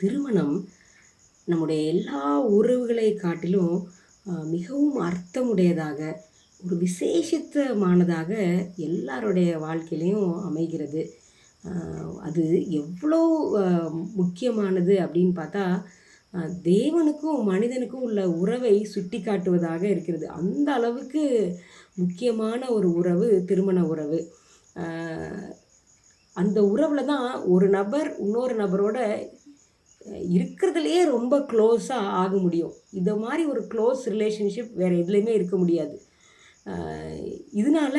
திருமணம் நம்முடைய எல்லா உறவுகளை காட்டிலும் மிகவும் அர்த்தமுடையதாக ஒரு விசேஷித்தமானதாக எல்லாருடைய வாழ்க்கையிலையும் அமைகிறது. அது எவ்வளோ முக்கியமானது அப்படின்னு பார்த்தா தேவனுக்கும் மனிதனுக்கும் உள்ள உறவை சுட்டி காட்டுவதாக இருக்கிறது. அந்த அளவுக்கு முக்கியமான ஒரு உறவு திருமண உறவு. அந்த உறவில் தான் ஒரு நபர் இன்னொரு நபரோட இருக்கிறதுலையே ரொம்ப க்ளோஸாக ஆக முடியும். இந்த மாதிரி ஒரு க்ளோஸ் ரிலேஷன்ஷிப் வேறு எதுலேயுமே இருக்க முடியாது. இதனால் இதனால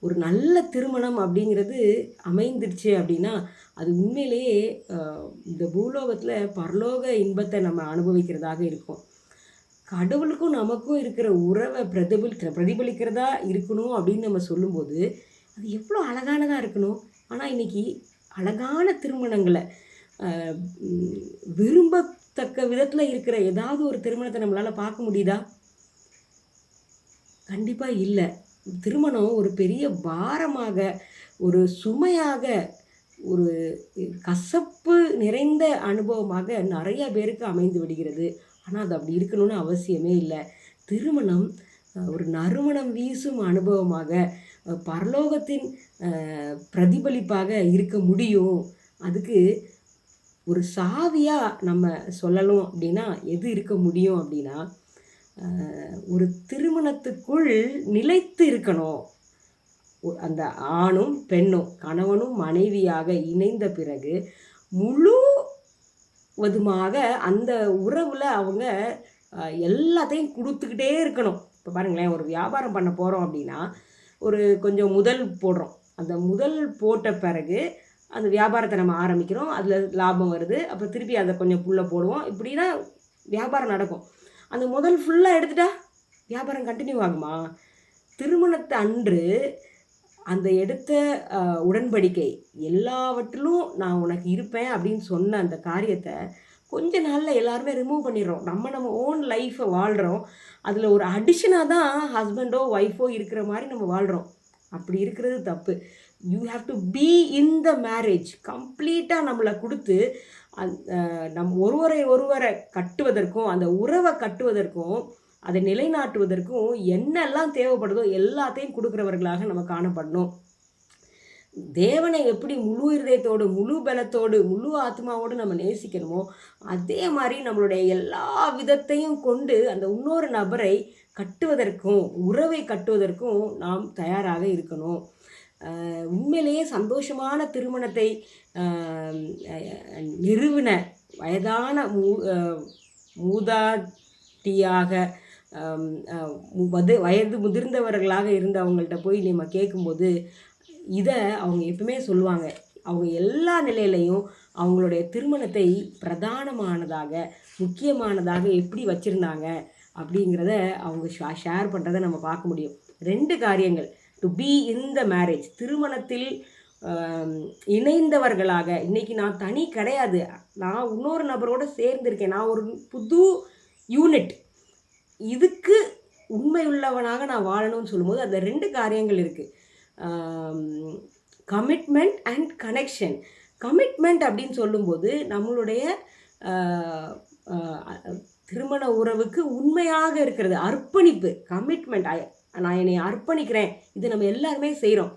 ஒரு நல்ல திருமணம் அப்படிங்கிறது அமைந்துருச்சு அப்படின்னா அது உண்மையிலேயே இந்த பூலோகத்தில் பரலோக இன்பத்தை நம்ம அனுபவிக்கிறதாக இருக்கும். கடவுளுக்கும் நமக்கும் இருக்கிற உறவை பிரதிபலிக்கிற பிரதிபலிக்கிறதா இருக்கணும் அப்படின்னு நம்ம சொல்லும்போது அது எவ்வளோ அழகானதாக இருக்கணும். ஆனால் இன்னைக்கு அழகான திருமணங்களை விரும்பத்தக்க விதத்தில் இருக்கிற ஏதாவது ஒரு திருமணத்தை நம்மளால் பார்க்க முடியுதா? கண்டிப்பாக இல்லை. திருமணம் ஒரு பெரிய பாரமாக ஒரு சுமையாக ஒரு கசப்பு நிறைந்த அனுபவமாக நிறைய பேருக்கு அமைந்து விடுகிறது. ஆனால் அது அப்படி இருக்கணும்னு அவசியமே இல்லை. திருமணம் ஒரு நறுமணம் வீசும் அனுபவமாக பரலோகத்தின் பிரதிபலிப்பாக இருக்க முடியும். அதுக்கு ஒரு சாவியாக நம்ம சொல்லணும் அப்படின்னா எது இருக்க முடியும் அப்படின்னா ஒரு திருமணத்துக்குள் நிலைத்து இருக்கணும். அந்த ஆணும் பெண்ணும் கணவனும் மனைவியாக இணைந்த பிறகு முழுவதுமாக அந்த உறவில் அவங்க எல்லாத்தையும் கொடுத்துக்கிட்டே இருக்கணும். இப்போ பாருங்களேன் ஒரு வியாபாரம் பண்ண போகிறோம் அப்படின்னா ஒரு கொஞ்சம் முதல் போடுறோம். அந்த முதல் போட்ட பிறகு அந்த வியாபாரத்தை நம்ம ஆரம்பிக்கிறோம். அதில் லாபம் வருது. அப்புறம் திருப்பி அதை கொஞ்சம் புல்ல போடுவோம். இப்படி தான் வியாபாரம் நடக்கும். அந்த முதல் ஃபுல்லாக எடுத்துட்டா வியாபாரம் கண்டினியூ ஆகுமா? திருமணத்தை அன்று அந்த எடுத்த உடன்படிக்கை எல்லாவற்றிலும் நான் உனக்கு இருப்பேன் அப்படின்னு சொன்ன அந்த காரியத்தை கொஞ்ச நாளில் எல்லாருமே ரிமூவ் பண்ணிடுறோம். நம்ம நம்ம ஓன் லைஃப்பை வாழ்கிறோம் அதில் ஒரு அடிஷனாக தான் ஹஸ்பண்டோ ஒய்ஃபோ இருக்கிற மாதிரி நம்ம வாழ்கிறோம் அப்படி இருக்கிறது தப்பு. You have to be in the marriage கம்ப்ளீட்டாக நம்மளை கொடுத்து அந்த நம் ஒருவரை ஒருவரை கட்டுவதற்கும் அந்த உறவை கட்டுவதற்கும் அதை நிலைநாட்டுவதற்கும் என்னெல்லாம் தேவைப்படுதோ எல்லாத்தையும் கொடுக்குறவர்களாக நம்ம காணப்படணும். தேவனை எப்படி முழு இருதயத்தோடு முழு பலத்தோடு முழு ஆத்மாவோடு நம்ம நேசிக்கணுமோ அதே மாதிரி நம்மளுடைய எல்லா விதத்தையும் கொண்டு அந்த இன்னொரு நபரை கட்டுவதற்கும் உறவை கட்டுவதற்கும் நாம் தயாராக இருக்கணும். உண்மையிலேயே சந்தோஷமான திருமணத்தை நிறுவின வயதான மூ மூதாட்டியாக வது வயது முதிர்ந்தவர்களாக இருந்து அவங்கள்ட்ட போய் நம்ம கேட்கும்போது இதை அவங்க எப்பவுமே சொல்லுவாங்க. அவங்க எல்லா நிலையிலையும் அவங்களுடைய திருமணத்தை பிரதானமானதாக முக்கியமானதாக எப்படி வச்சுருந்தாங்க அப்படிங்கிறத அவங்க ஷேர் பண்ணுறதை நம்ம பார்க்க முடியும். ரெண்டு காரியங்கள். To be in the marriage திருமணத்தில் இணைந்தவர்களாக. இன்றைக்கி நான் தனி கிடையாது. நான் இன்னொரு நபரோட சேர்ந்திருக்கேன். நான் ஒரு புது யூனிட் இதுக்கு உண்மையுள்ளவனாக நான் வாழணும்னு சொல்லும்போது அந்த ரெண்டு காரியங்கள் இருக்குது கமிட்மெண்ட் அண்ட் கனெக்ஷன் கமிட்மெண்ட் அப்படின்னு சொல்லும்போது நம்மளுடைய திருமண உறவுக்கு உண்மையாக இருக்கிறது. அர்ப்பணிப்பு கமிட்மெண்ட் நான் என்னை அர்ப்பணிக்கிறேன். இது நம்ம எல்லாருமே செய்கிறோம்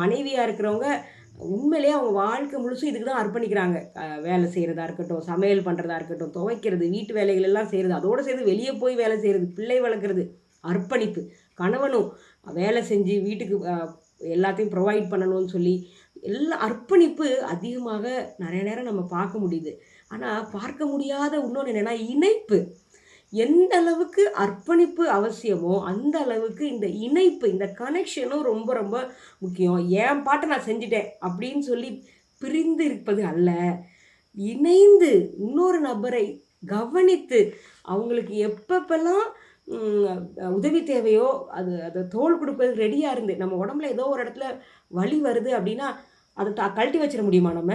மனைவியாக இருக்கிறவங்க உண்மையிலேயே அவங்க வாழ்க்கை முழுசும் இதுக்கு தான் அர்ப்பணிக்கிறாங்க. வேலை செய்கிறதா இருக்கட்டும் சமையல் பண்ணுறதா இருக்கட்டும் துவைக்கிறது வீட்டு வேலைகள் எல்லாம் செய்கிறது அதோடு சேர்ந்து வெளியே போய் வேலை செய்கிறது பிள்ளை வளர்க்குறது அர்ப்பணிப்பு. கணவனும் வேலை செஞ்சு வீட்டுக்கு எல்லாத்தையும் ப்ரொவைட் பண்ணணும்னு சொல்லி எல்லா அர்ப்பணிப்பு அதிகமாக நிறைய நேரம் நம்ம பார்க்க முடியுது. ஆனால் பார்க்க முடியாத இன்னொன்று என்னென்னா இணைப்பு. எந்த அளவுக்கு அர்ப்பணிப்பு அவசியமோ அந்த அளவுக்கு இந்த இணைப்பு இந்த கனெக்ஷனும் ரொம்ப ரொம்ப முக்கியம். என் பாட்டை நான் செஞ்சுட்டேன் அப்படின்னு சொல்லி பிரிந்து இருப்பது அல்ல. இணைந்து இன்னொரு நபரை கவனித்து அவங்களுக்கு எப்பப்பெல்லாம் உதவி தேவையோ அது அதை தோல் கொடுப்பது ரெடியாக இருந்து நம்ம உடம்புல ஏதோ ஒரு இடத்துல வலி வருது அப்படின்னா அதை த கழட்டி வச்சிட முடியுமா நம்ம?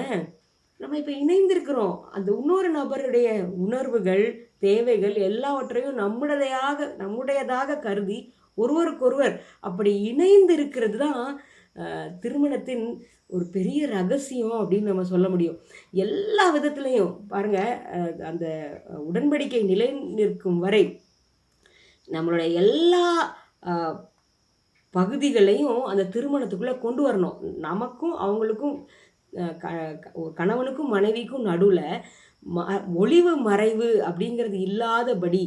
நம்ம இப்போ இணைந்திருக்கிறோம். அந்த இன்னொரு நபருடைய உணர்வுகள் தேவைகள் எல்லாவற்றையும் நம்முடையதாக நம்முடையதாக கருதி ஒருவருக்கொருவர் அப்படி இணைந்து இருக்கிறது தான் திருமணத்தின் ஒரு பெரிய ரகசியம் அப்படின்னு நம்ம சொல்ல முடியும். எல்லா விதத்துலேயும் பாருங்கள் அந்த உடன்படிக்கை நிலை நிற்கும் வரை நம்மளுடைய எல்லா பகுதிகளையும் அந்த திருமணத்துக்குள்ளே கொண்டு வரணும். நமக்கும் அவங்களுக்கும் க க- ஒரு கணவனுக்கும் மனைவிக்கும் நடுவில் ம ஒளிவு மறைவு அப்படிங்கிறது இல்லாதபடி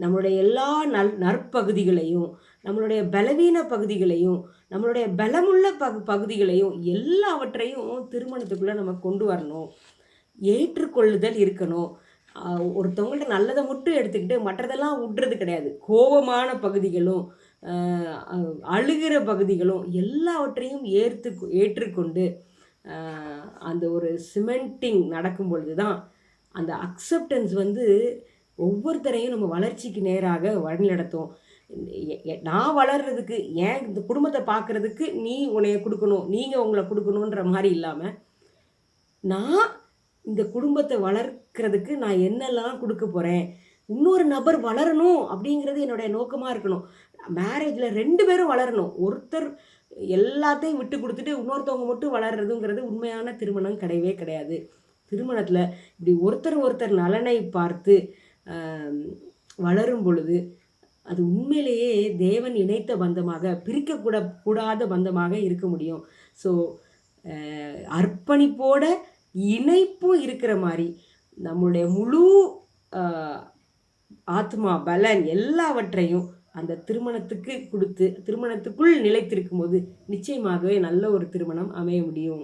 நம்மளுடைய எல்லா நல் நற்பகுதிகளையும் நம்மளுடைய பலவீன பகுதிகளையும் நம்மளுடைய பலமுள்ள பகு பகுதிகளையும் எல்லாவற்றையும் திருமணத்துக்குள்ளே நம்ம கொண்டு வரணும். ஏற்றுக்கொள்ளுதல் இருக்கணும். ஒருத்தவங்கள்ட்ட நல்லதை மட்டும் எடுத்துக்கிட்டு மற்றதெல்லாம் விட்றது கிடையாது. கோபமான பகுதிகளும் அழுகிற பகுதிகளும் எல்லாவற்றையும் ஏற்று ஏற்றுக்கொண்டு அந்த ஒரு சிமெண்டிங் நடக்கும் பொழுது தான் அந்த அக்செப்டன்ஸ் வந்து ஒவ்வொருத்தரையும் நம்ம வளர்ச்சிக்கு நேராக வழிநடத்தும். எ- நான் வளர்றதுக்கு ஏன் இந்த குடும்பத்தை பார்க்குறதுக்கு நீ உன்னைய கொடுக்கணும் நீங்கள் உங்களை கொடுக்கணுன்ற மாதிரி இல்லாமல் நான் இந்த குடும்பத்தை வளர்க்குறதுக்கு நான் என்னெல்லாம் கொடுக்க போகிறேன் இன்னொரு நபர் வளரணும் அப்படிங்கிறது என்னுடைய நோக்கமாக இருக்கணும். மேரேஜில் ரெண்டு பேரும் வளரணும். ஒருத்தர் எல்லாத்தையும் விட்டு கொடுத்துட்டு இன்னொருத்தவங்க மட்டும் வளர்றதுங்கிறது உண்மையான திருமணம் கிடையவே கிடையாது. திருமணத்தில் இப்படி ஒருத்தர் ஒருத்தர் நலனை பார்த்து வளரும் பொழுது அது உண்மையிலேயே தேவன் இணைத்த பந்தமாக பிரிக்கக்கூட கூடாத பந்தமாக இருக்க முடியும். ஸோ அர்ப்பணிப்போட இணைப்பும் இருக்கிற மாதிரி நம்மளுடைய முழு ஆத்மா பலன் எல்லாவற்றையும் அந்த திருமணத்துக்கு கொடுத்து திருமணத்துக்குள் நிலைத்திருக்கும் போது நிச்சயமாகவே நல்ல ஒரு திருமணம் அமைய முடியும்.